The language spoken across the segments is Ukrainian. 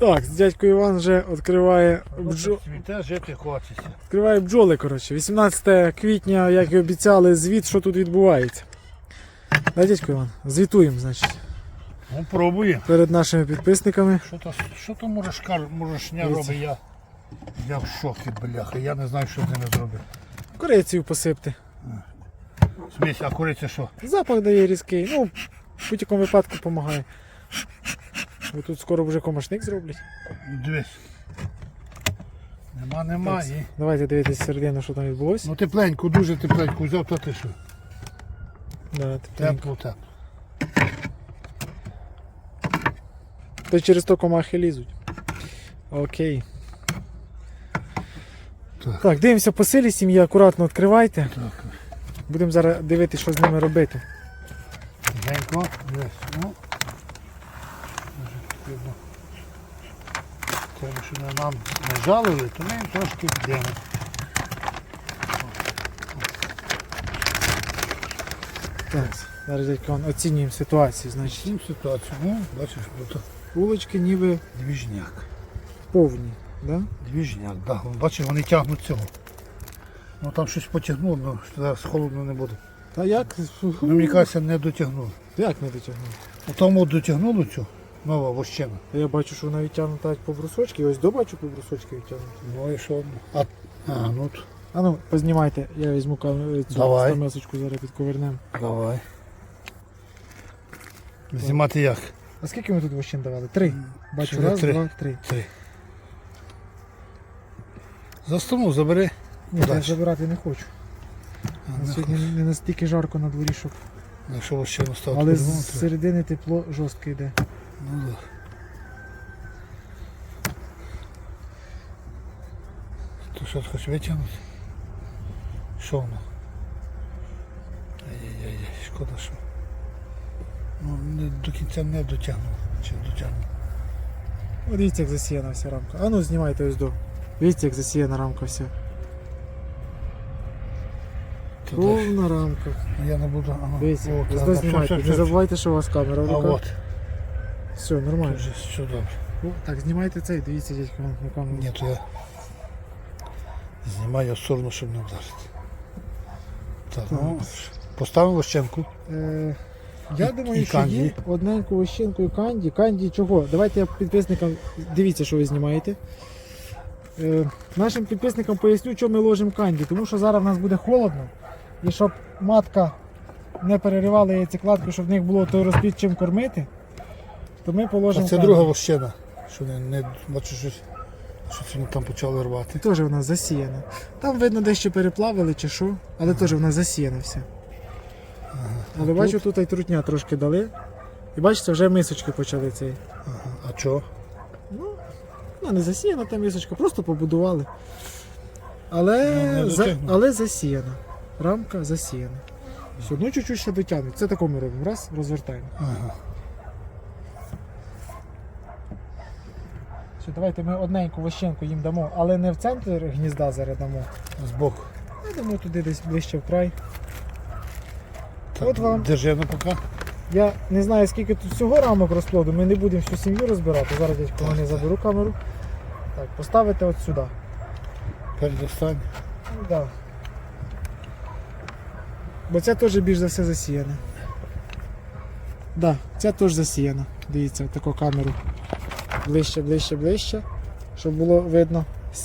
Так, дядько Іван вже відкриває, бджо... Цвіте, жити хочеться. відкриває бджоли. коротше. 18 квітня, як і обіцяли, звіт, що тут відбувається. Да, дядько Іван, звітуємо, значить, Ну, пробуємо. перед нашими підписниками. Що то, що то мурашка, мурашня робить, я, я в шокі, бляха. Я не знаю, що з ними зробити. Корейцію посипте. Смесь, а куриця що? Запах дає різкий. Ну, в будь-якому випадку допомагає. Бо тут скоро вже комашник зроблять. Дивись. Нема, нема. Так. І... Давайте дивитися середину, що там відбулося. Ну тепленько, дуже тепленько взяв, то ти що? Да, тепленько. Тепло, тепло. То через то комахи лізуть. Окей. Так. Так, дивимося по силі сім'ї, акуратно відкривайте. Так. Будемо зараз дивитися, що з ними робити. Тихенько. Дивись. Ну. Може, потрібно. Треба, щоб вони нам не жалили, то ми їм трошки вдемо. Так, зараз дядько оцінюємо ситуацію. Значить, Всім ситуацію. Ну, бачиш, то вулички ніби двіжняк. повні. Да? Двіжняк, так. Да. Бачиш, вони тягнуть цього. Ну там щось потягнуло, ну зараз холодно не буде. Та як? Ну, мені кажеться, не дотягнуло. Як не дотягнув? Тому дотягнуло цю нова вощина. Я бачу, що вона відтягнута по брусочки, ось добачу по брусочки відтягнута. Ну і що? А, а ну т- А ну, познімайте, я візьму цю Давай. стамесочку зараз підковернемо. давай. Знімати як? А скільки ми тут вощин давали? Три. Бачу, Сюди раз, три. два, три. Три. За столу забери. Ні, я забирати не хочу. А, не Сьогодні не настільки жарко на дворі, щоб. Якщо вощину ставити. Але з середини тепло жорстко йде. Ну да. Ти що ти хочеш витягнути? Що воно? Ай-яй-яй, шкода, що. Ну, не, до кінця не дотягнув. Чи дотягнув? Дивіться, як засіяна вся рамка. А ну знімайте ось до. Дивіться, як засіяна рамка вся. Повна рамка. Я не буду. Ага. Дивіться, О, ось до знімайте. Не забувайте, що у вас камера в А руках. от, Все, нормально. вже все добре. О, так, знімайте цей, дивіться, дядько, на камеру. Ні, то я знімаю в сторону, щоб не вдарити. Так, ну, поставимо вощенку. Е, я І- думаю, і що канді. є одненьку вощинку і канді. Канді чого? Давайте я підписникам дивіться, що ви знімаєте. Е, нашим підписникам поясню, чому ми ложимо канді. Тому що зараз в нас буде холодно. І щоб матка не переривала яйцекладку, щоб в них було той розплід чим кормити, то ми А це друга вощина. Що не, не бачу щось. Що це там почали рвати. Теж вона засіяна. Там видно дещо переплавили чи що, але теж вона засіяна вся. Але А бачу, тут і трутня трошки дали. І бачите, вже мисочки почали цей. Ага. А чого? Ну, не засіяна та мисочка, просто побудували. Але, Ну, за, але засіяна. Рамка засіяна. Все, ну чуть-чуть ще дотягнуть. Це тако ми робимо. Раз, розвертаємо. Ага. Все, давайте ми одненьку вощенку їм дамо, але не в центр гнізда зараз дамо. Збоку. Я дамо туди десь ближче в край. Так, От вам. Держи ну поки. Я не знаю, скільки тут всього рамок розплоду, ми не будемо всю сім'ю розбирати. Зараз десь коли не заберу камеру. Так, поставити от сюди. Передостань. Ну, да. Бо це теж більш за все засіяне. Да, ця теж засіяна. Дивіться, таку камеру. Ближче, ближче, ближче. Щоб було видно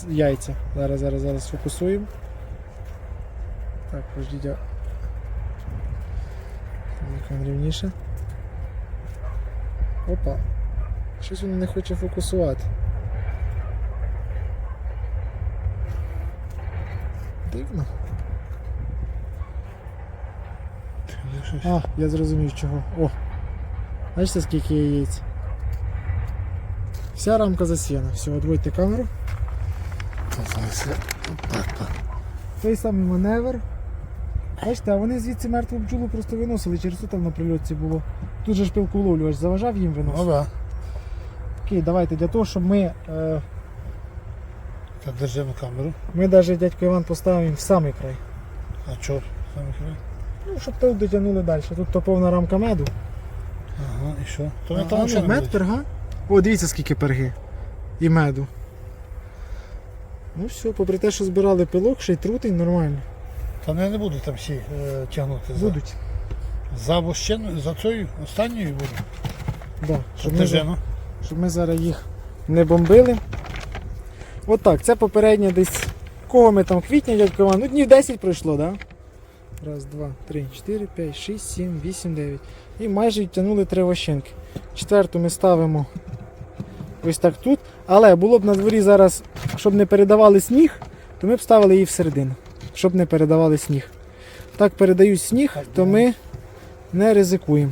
яйця. Зараз, зараз, зараз сфокусуємо. Так, пождіть. я- Як рівніше. Опа. Щось він не хоче фокусувати. Дивно. А, я зрозумів чого. О! Бачите, скільки яєць? Вся рамка засіяна. Все, одводьте камеру. Та Так, так. Той самий маневр. Бачите, а вони звідси мертву бджолу просто виносили, через що там на прильотці було. Тут же ж пилковловлювач заважав їм Ну виносити. да. Окей, давайте для того, щоб ми, е, Так, держи на камеру. ми навіть дядько Іван поставимо їм в самий край. А чого? Саме край? Ну, щоб тут дотягнули далі. Тут то повна рамка меду. Ага, і що? То А, ми а, там ну, ще не мед, перга. О, дивіться, скільки перги. і меду. Ну все, попри те, що збирали пилок, ще й трутень нормально. Та не, не буду там всі е, тягнути за, Будуть. за вощен, за цією останньою буду. Да, щоб, ми, за- Тежено. щоб ми зараз їх не бомбили. Отак, це попереднє десь. Кого ми там квітня, дядько Іван? Ну днів 10 пройшло, так? Да? Раз, два, три, чотири, п'ять, шість, сім, вісім, дев'ять. І майже відтягнули три вощинки. Четверту ми ставимо ось так тут. Але було б на дворі зараз, щоб не передавали сніг, то ми б ставили її всередину, щоб не передавали сніг. Так передають сніг, то ми не ризикуємо.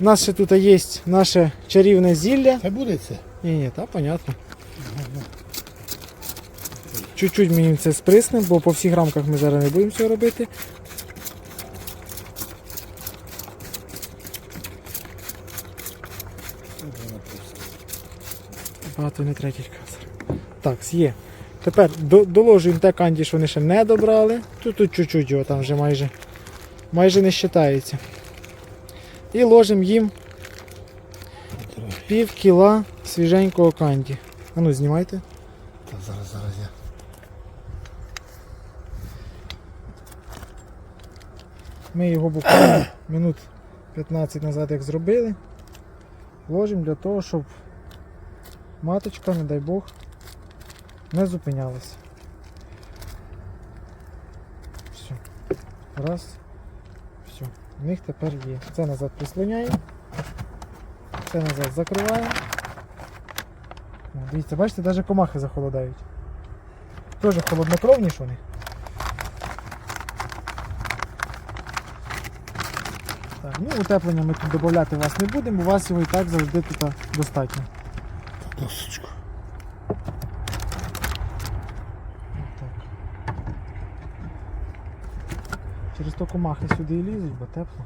У нас ще тут є наше чарівне зілля. Хай буде це. Ні, ні, та понятно. Чуть-чуть ми їм це сприснемо, бо по всіх рамках ми зараз не будемо цього робити. Багато не третій касар. Так, є. Тепер до- доложуємо те канді, що вони ще не добрали. Тут тут чуть-чуть його там вже майже, майже не вважається. І ложимо їм пів кіла свіженького канді. А ну знімайте. Та зараз, зараз я. Ми його буквально минут 15 назад як зробили. Ложимо для того, щоб маточка, не дай Бог, не зупинялася. Все. Раз. Все. В них тепер є. Це назад прислоняємо. Це назад закриваємо. Дивіться, бачите, навіть комахи захолодають. Теж холоднокровні ж вони. Так, ну утеплення ми тут додати вас не будемо, у вас його і так завжди тут достатньо. Досочку. Через то комахи сюди і лізуть, бо тепло.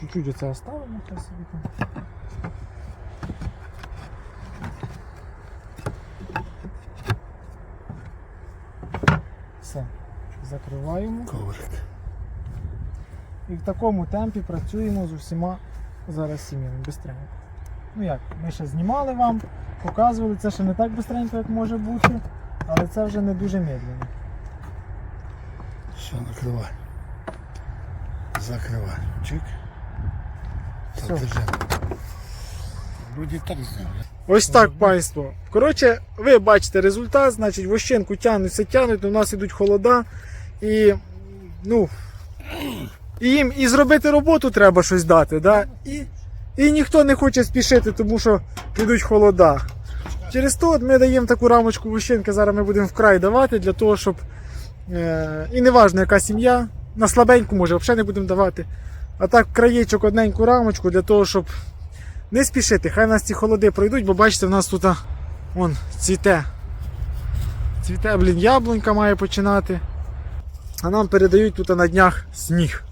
Чуть-чуть оце оставимо, хай собі там. Все, закриваємо. Коврик. І в такому темпі працюємо з усіма зараз сім'ями бистренько. Ну як, ми ще знімали вам, показували, це ще не так бистренько, як може бути, але це вже не дуже медленно. Все, накривай. Закривай. Чик. Все. Так. Вроді так зняв. Ось так, панство. Коротше, ви бачите результат, значить вощенку тягнуться, тягнуть, у нас ідуть холода. І ну, і їм і зробити роботу треба щось дати. Да? І, і ніхто не хоче спішити, тому що йдуть холода. Через то ми даємо таку рамочку вощенки, зараз ми будемо вкрай давати, для того, щоб. Е, і не важно, яка сім'я, на слабеньку може, взагалі не будемо давати. А так краєчок одненьку рамочку для того, щоб не спішити, хай нас ці холоди пройдуть, бо бачите, в нас тут вон, цвіте. Цвіте, блін, яблунька має починати. А нам передають тут на днях сніг.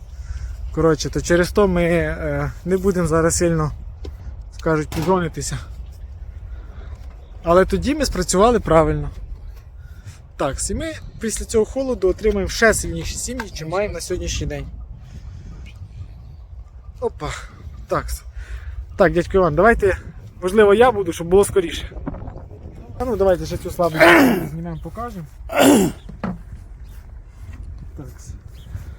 Коротше, то через то ми е, не будемо зараз сильно, скажуть, підгонитися. Але тоді ми спрацювали правильно. Так, і ми після цього холоду отримаємо ще сильніші сім'ї, чим маємо на сьогоднішній день. Опа. Так. Так, дядько Іван, давайте, можливо, я буду, щоб було скоріше. А ну давайте ще цю слабу знімемо, покажемо. Так.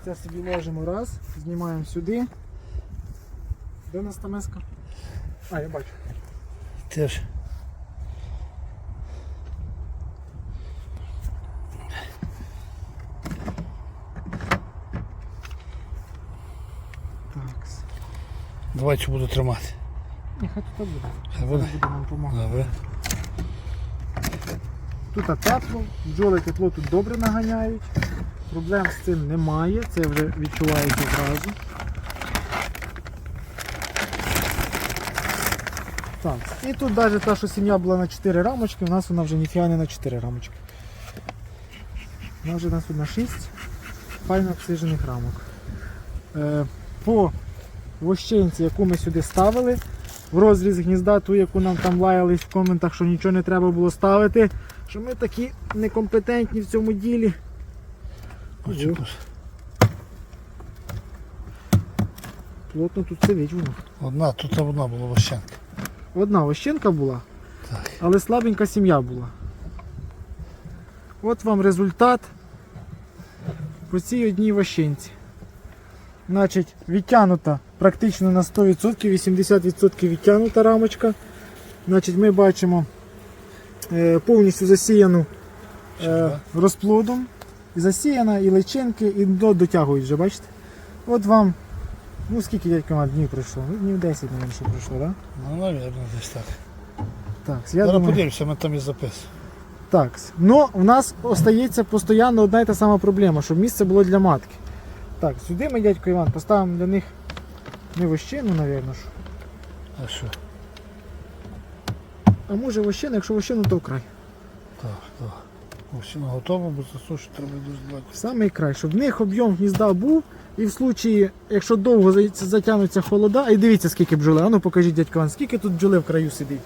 Це собі ложимо раз, знімаємо сюди. Де у нас та миска? А, я бачу. Теж. Так. Давай цю буду тримати. Ні, хай тут буде. Хай буде. Буде нам допомагати. Добре. Тут тепло, бджоли тепло тут добре наганяють. Проблем з цим немає, це вже відчувається зразу. Так, і тут навіть та, що сім'я була на 4 рамочки, у нас вона вже ніфіга не на 4 рамочки. Вона вже у нас тут на 6 файно обсижених рамок. Е, по вощинці, яку ми сюди ставили, в розріз гнізда, ту, яку нам там лаялись в коментах, що нічого не треба було ставити, що ми такі некомпетентні в цьому ділі. Оцю плотно тут сидить воно. Одна, тут одна була вощенка. Одна ощенка була, Так. але слабенька сім'я була. От вам результат по цій одній вощенці. Значить, відтягнута практично на 100%, 80% відтягнута рамочка. Значить, ми бачимо е, повністю засіяну е, розплодом. І засіяна, і личинки, і до, дотягують вже, бачите? От вам, ну скільки дядька днів пройшло? Ну, днів 10, мабуть, що пройшло, так? Ну, навірно, десь так. Так, я Зараз думаю, подивимося, ми там і записуємо. так. Ну, в нас остається постійно одна і та сама проблема, щоб місце було для матки. Так, сюди ми, дядько Іван, поставимо для них не вощину, напевно. ж. А що? А може вощину, якщо вощину, то вкрай. Так, так. Вощина готова, бо засушити треба дуже далеко. Самий край, щоб в них об'єм гнізда був, і в случаї, якщо довго затягнуться холода, і дивіться, скільки бджоли. А ну покажіть, дядько Іван, скільки тут бджоли в краю сидить.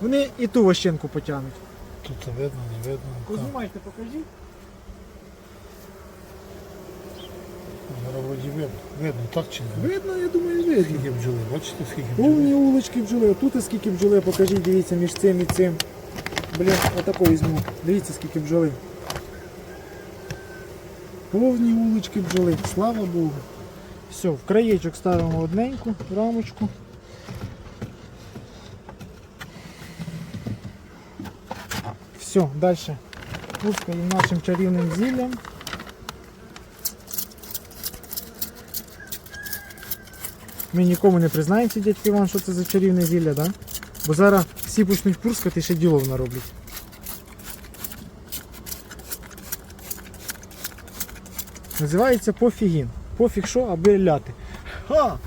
Вони і ту вощенку потягнуть. Тут це видно, не видно. Там. Познімайте, покажіть. Вроді видно. Видно, так чи не? Видно, я думаю, видно. Скільки бджоли, бачите, скільки бджоли? Повні улочки бджоли. Тут і скільки бджоли, покажіть, дивіться, між цим і цим. Блін, отако візьму. Дивіться, скільки бджоли. Повні улочки бджоли, слава Богу. Все, в краєчок ставимо одненьку рамочку. Все, далі. Пускаємо нашим чарівним зіллям. Ми нікому не признаємося, дядько Іван, що це за чарівне зілля, да? Бо зараз всі почнуть пурскати і ще ділов нароблять. Називається пофігін. Пофіг що, аби ляти. Ха!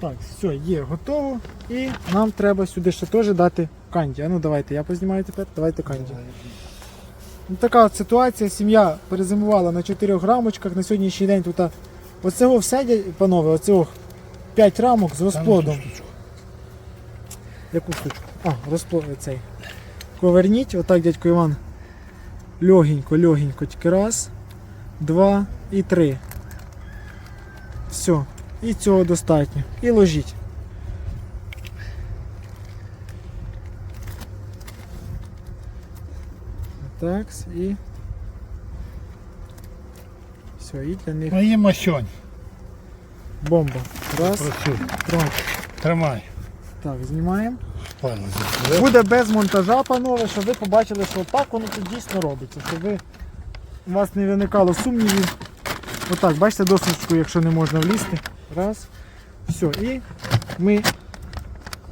Так, все, є, готово. І нам треба сюди ще теж дати канді. А ну давайте, я познімаю тепер, давайте канді. Ну, така от ситуація. Сім'я перезимувала на 4 рамочках. На сьогоднішній день тут оцього все, панове, оцього 5 рамок з розплодом. Яку штучку? А, розплод цей. Поверніть, отак, дядько Іван. Легенько, легенько. Тільки раз, два і три. Все. І цього достатньо. І ложіть. Так, і. Все, і для них Мої масьонь. бомба. Раз, Працюй. тримай. Тримай. Так, знімаємо. Буде без монтажа, панове, щоб ви побачили, що так воно тут дійсно робиться. Щоб ви, у вас не виникало сумнівів. Отак, бачите досочку, якщо не можна влізти. Раз. Все, і ми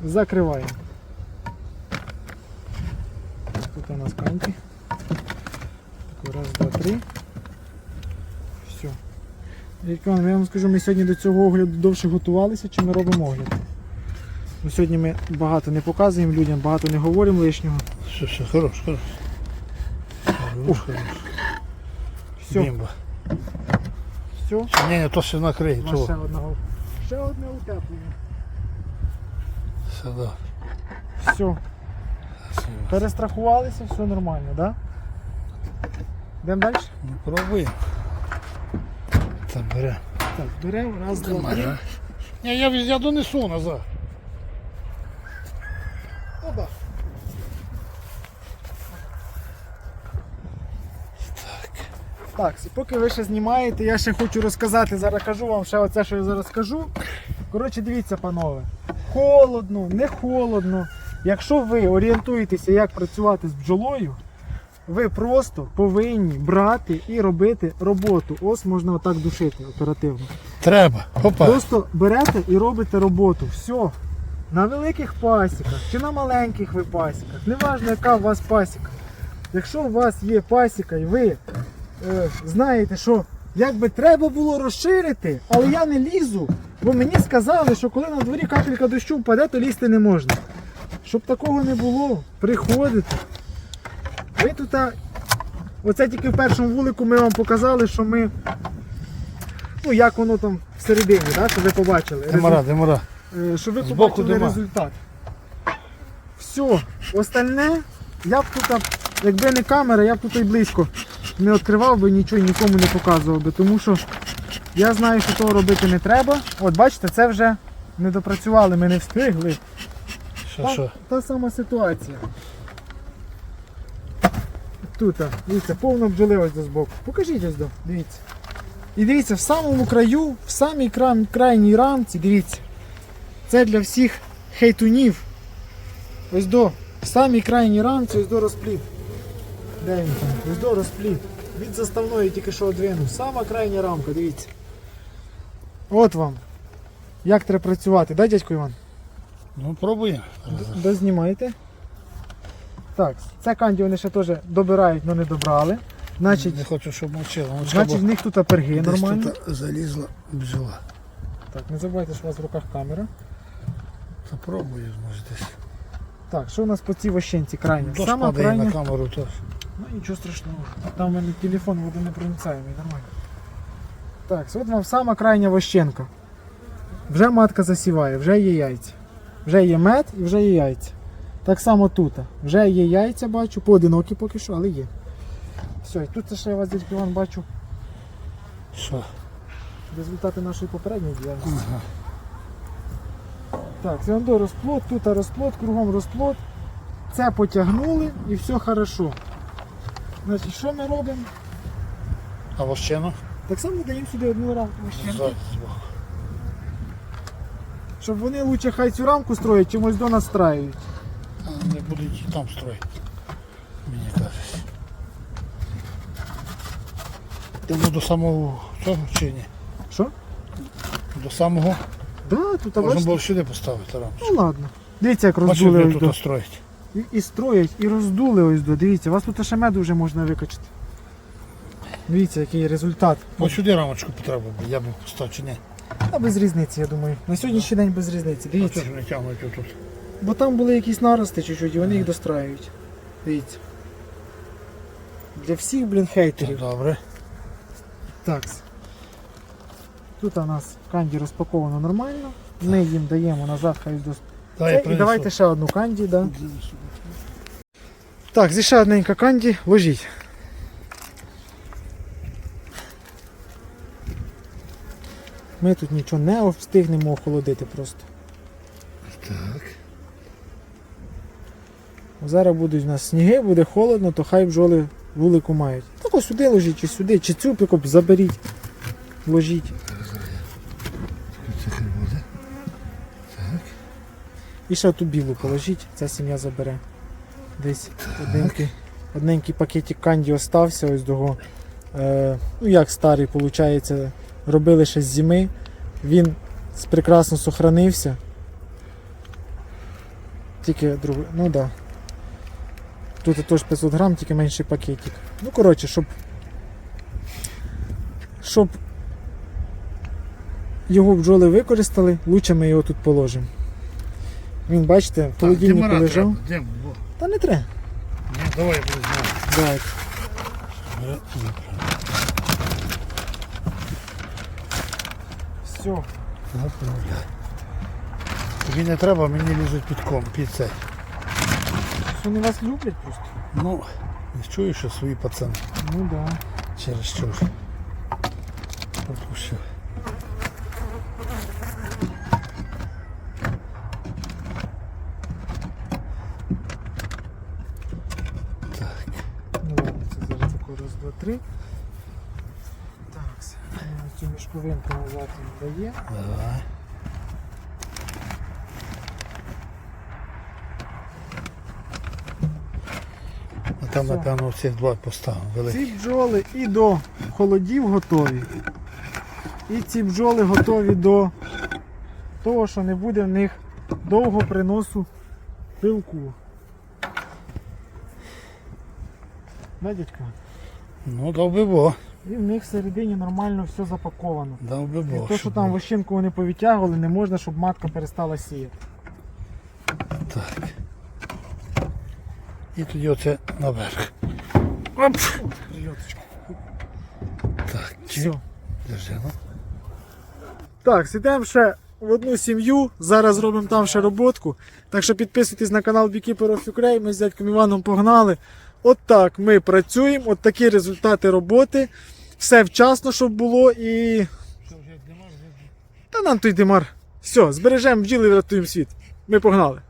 закриваємо. Тут у нас канті. Раз, два, три. Все. Я вам скажу, ми сьогодні до цього огляду довше готувалися, чи ми робимо огляд. Ну, сьогодні ми багато не показуємо людям, багато не говоримо лишнього. Все, все, хорош, хорош. Хорош, хорош. Все, Бімба. все. Ні, ні, то ще накриє. Ще Того. одного. Ще одне утеплення. Все, да. Все, перестрахувалися, все нормально, так? Да? Йдемо далі? Ну, пробуємо. Так, бере. Так, беремо, раз, два, три. Ні, я, я донесу назад. Оба. Так, і поки ви ще знімаєте, я ще хочу розказати, зараз кажу вам ще оце, що я зараз скажу. Коротше, дивіться, панове. Холодно, не холодно. Якщо ви орієнтуєтеся, як працювати з бджолою, ви просто повинні брати і робити роботу. Ось можна отак душити оперативно. Треба. Опа. Просто берете і робите роботу. Все. На великих пасіках чи на маленьких ви пасіках. Неважно, яка у вас пасіка. Якщо у вас є пасіка і ви е, знаєте, що як би треба було розширити, але я не лізу, бо мені сказали, що коли на дворі капелька дощу впаде, то лізти не можна. Щоб такого не було, приходите. Ви тут, оце тільки в першому вулику ми вам показали, що ми. Ну, як воно там всередині, да, щоб ви побачили. Демара, демара. Е, щоб ви Збоку побачили дима. результат. Все, остальне, я б тут, якби не камера, я б тут і близько не відкривав би нічого і нікому не показував би, тому що Я знаю, що того робити не треба. От бачите, це вже не допрацювали, ми не встигли. Що, Та, що? та сама ситуація. Тут, а, дивіться, повно бджоли ось до збоку. Покажіть ось до, дивіться. І дивіться, в самому краю, в самій крайній рамці, дивіться. Це для всіх хейтунів. Ось до, самій крайній рамці, ось до розпліт. Де він там? Ось до розпліт. Від заставної тільки що одвинув. Сама крайня рамка, дивіться. От вам. Як треба працювати, да, дядько Іван? Ну, пробуємо. Дознімайте. Так, це канді вони ще теж добирають, але не добрали. Значить, Не хочу, щоб. Мовчка, значить в них тут аперги десь нормальні. тут залізла бджола. Так, не забувайте, що у вас в руках камера. Та пробую, може десь. Так, що у нас по цій вощенці крайня? Дощ Сама падає крайня. на камеру теж. Ну нічого страшного. Там у мене телефон водонепроницаємий, нормально. Так, от вам сама крайня вощенка. Вже матка засіває, вже є яйця. Вже є мед і вже є яйця. Так само тут. Вже є яйця, бачу, поодинокі поки що, але є. Все, і тут це ще я вас дядько Іван бачу Що? результати нашої попередньої діяльності. Ага. Так, це розплод, тут розплод, кругом розплод. Це потягнули і все хорошо. Значить, що ми робимо? А вощину? Так само даємо сюди одну рамку вощенки, щоб вони лучше хай цю рамку строять, чимось до нас страюють. А не будуть і там строїти. Мені кажеться. Йдемо до самого цього чи ні? Що? До самого. Да, тут Можна бачите? було сюди поставити рамку. Ну ладно. Дивіться, як Бачиш, роздули ось тут до. строїть. І, і строять, і роздули ось до. Дивіться, у вас тут ще меду вже можна викачати. Дивіться, який результат. Ось сюди рамочку потреба, бо я б поставив чи ні. А без різниці, я думаю. На сьогоднішній день без різниці. А Дивіться. чого не тягнуть тут? Бо там були якісь нарости чуть-чуть, і вони їх достраюють. Дивіться. Для всіх, блін, хейтерів. Добре. Так. Тут у нас канді розпаковано нормально. Ми їм даємо назад, хай до. Це, і давайте ще одну канді, да. Так, зі ще одненька канді, ложіть. Ми тут нічого не встигнемо охолодити просто. Так. Зараз будуть у нас сніги, буде холодно, то хай бджоли вулику мають. Так ось сюди ложіть, чи сюди, чи цю пікоп заберіть. Ложіть. Це хай буде. І ще ту білу положіть, ця сім'я забере. Десь одненький, одненький пакетик канді остався ось того. Е, ну як старий, виходить, робили ще з зими. Він прекрасно сохранився. Тільки другий, ну так. Да. Тут теж 500 грам, тільки менший пакетик. Ну, коротше, щоб. Щоб його бджоли використали, лучше ми його тут положимо. Він, бачите, в холодильнику лежав. треба. Дим. Та не треба. Ні, давай я буду знати. Давайте. Все. Тобі не треба, мені лізуть під ком, під цей. Вони вас люблять просто. Ну, не чуєш, що свої пацани. Ну да. Через що ж. Пропущу. Так. Ну ладно, це зараз тако раз, два, три. Так, цю мішковинку назад він дає. Давай. А там, Все. напевно, цих два поставимо. Великі. Ці бджоли і до холодів готові. І ці бджоли готові до того, що не буде в них довго приносу пилку. Да, дядька? Ну, дав би Бог. І в них всередині нормально все запаковано. Дав би І Бог. то, що там вощинку вони повитягували, не можна, щоб матка перестала сіяти. Так. І тоді оце наверх. Оп! Так, Все. держи, ну. Так, сідемо ще в одну сім'ю. Зараз зробимо там ще роботку. Так що підписуйтесь на канал Beekeeper of Ukraine. Ми з дядьком Іваном погнали. От так ми працюємо, от такі результати роботи. Все вчасно, щоб було і Та нам той димар. Все, збережемо бджіли, врятуємо світ. Ми погнали.